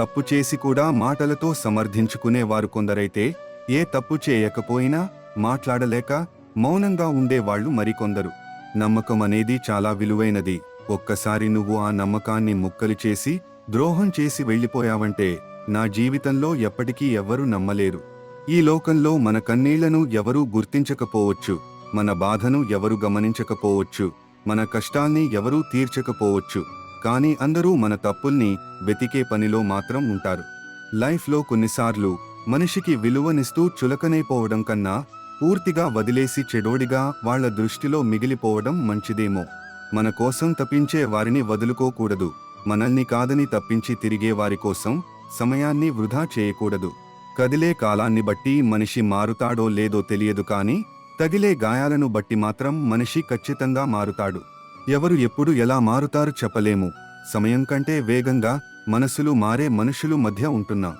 తప్పు చేసి కూడా మాటలతో సమర్థించుకునేవారు కొందరైతే ఏ తప్పు చేయకపోయినా మాట్లాడలేక మౌనంగా ఉండేవాళ్ళు మరికొందరు. నమ్మకం అనేది చాలా విలువైనది. ఒక్కసారి నువ్వు ఆ నమ్మకాన్ని ముక్కలు చేసి ద్రోహం చేసి వెళ్ళిపోయావంటే నా జీవితంలో ఎప్పటికీ ఎవ్వరూ నమ్మలేరు. ఈ లోకంలో మన కన్నీళ్ళను ఎవరూ గుర్తించకపోవచ్చు. మన బాధను ఎవరు గమనించకపోవచ్చు. మన కష్టాల్ని ఎవరూ తీర్చకపోవచ్చు. కానీ అందరూ మన తప్పుల్ని వెతికే పనిలో మాత్రం ఉంటారు. లైఫ్లో కొన్నిసార్లు మనిషికి విలువనిస్తూ చులకనైపోవడం కన్నా పూర్తిగా వదిలేసి చెడోడిగా వాళ్ళ దృష్టిలో మిగిలిపోవడం మంచిదేమో. మన కోసం తప్పించే వారిని వదులుకోకూడదు. మనల్ని కాదని తప్పించి తిరిగే వారి కోసం సమయాన్ని వృధా చేయకూడదు. కదిలే కాలాన్ని బట్టి మనిషి మారుతాడో లేదో తెలియదు కాని తగిలే గాయాలను బట్టి మాత్రం మనిషి ఖచ్చితంగా మారుతాడు. ఎవరు ఎప్పుడు ఎలా మారుతారు చెప్పలేము. సమయం కంటే వేగంగా మనసులు మారే మనుషులు మధ్య ఉంటున్నాం.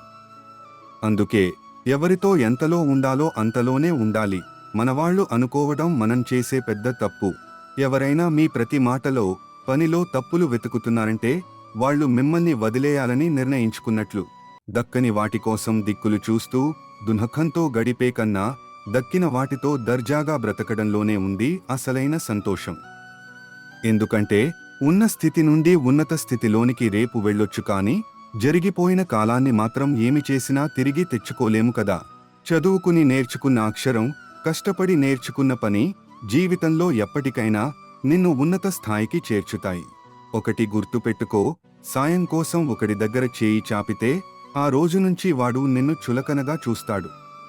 అందుకే ఎవరితో ఎంతలో ఉండాలో అంతలోనే ఉండాలి. మనవాళ్ళు అనుకోవడం మనం చేసే పెద్ద తప్పు. ఎవరైనా మీ ప్రతి మాటలో పనిలో తప్పులు వెతుకుతున్నారంటే వాళ్ళు మిమ్మల్ని వదిలేయాలని నిర్ణయించుకున్నట్లు. దక్కని వాటి కోసం దిక్కులు చూస్తూ దునఖంతో గడిపే కన్నా దక్కిన వాటితో దర్జాగా బ్రతకడంలోనే ఉంది అసలైన సంతోషం. ఎందుకంటే ఉన్న స్థితి నుండి ఉన్నత స్థితిలోనికి రేపు వెళ్ళొచ్చు కాని జరిగిపోయిన కాలాన్ని మాత్రం ఏమి చేసినా తిరిగి తెచ్చుకోలేము కదా. చదువుకుని నేర్చుకున్న అక్షరం కష్టపడి నేర్చుకున్న పని జీవితంలో ఎప్పటికైనా నిన్ను ఉన్నత స్థాయికి చేర్చుతాయి. ఒకటి గుర్తుపెట్టుకో సాయం కోసం ఒకడి దగ్గర చేయి చాపితే ఆ రోజు నుంచి వాడు నిన్ను చులకనగా చూస్తాడు.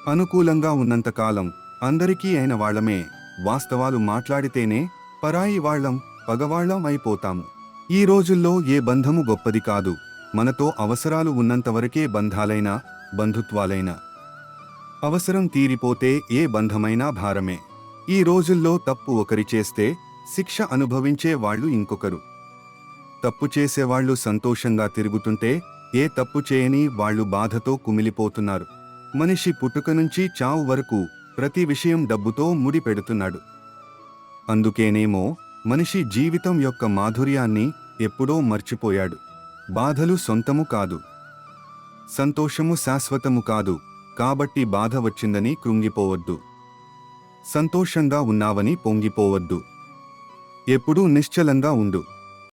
అనుకూలంగా ఉన్నంతకాలం అందరికీ అయిన వాళ్ళమే వాస్తవాలు మాట్లాడితేనే పరాయి వాళ్ళం. పగవాళ్ళం అయిపోతాము ఈ రోజుల్లో ఏ బంధము గొప్పది కాదు. మనతో అవసరాలు ఉన్నంతవరకే బంధాలైనా బంధుత్వాలైనా. అవసరం తీరిపోతే ఏ బంధమైనా భారమే. ఈ రోజుల్లో తప్పు ఒకరి చేస్తే శిక్ష అనుభవించే వాళ్ళు ఇంకొకరు. తప్పు చేసేవాళ్ళు సంతోషంగా తిరుగుతుంటే ఏ తప్పు చేయని వాళ్ళు బాధతో కుమిలిపోతున్నారు. మనిషి పుట్టుక నుంచి చావు వరకు ప్రతి విషయం డబ్బుతో ముడి పెడుతున్నాడు అందుకేనేమో మనిషి జీవితం యొక్క మాధుర్యాన్ని ఎప్పుడో మర్చిపోయాడు. బాధలు సొంతము కాదు. సంతోషము శాశ్వతము కాదు. కాబట్టి బాధ వచ్చిందని కృంగిపోవద్దు. సంతోషంగా ఉన్నావని పొంగిపోవద్దు. ఎప్పుడూ నిశ్చలంగా ఉండు.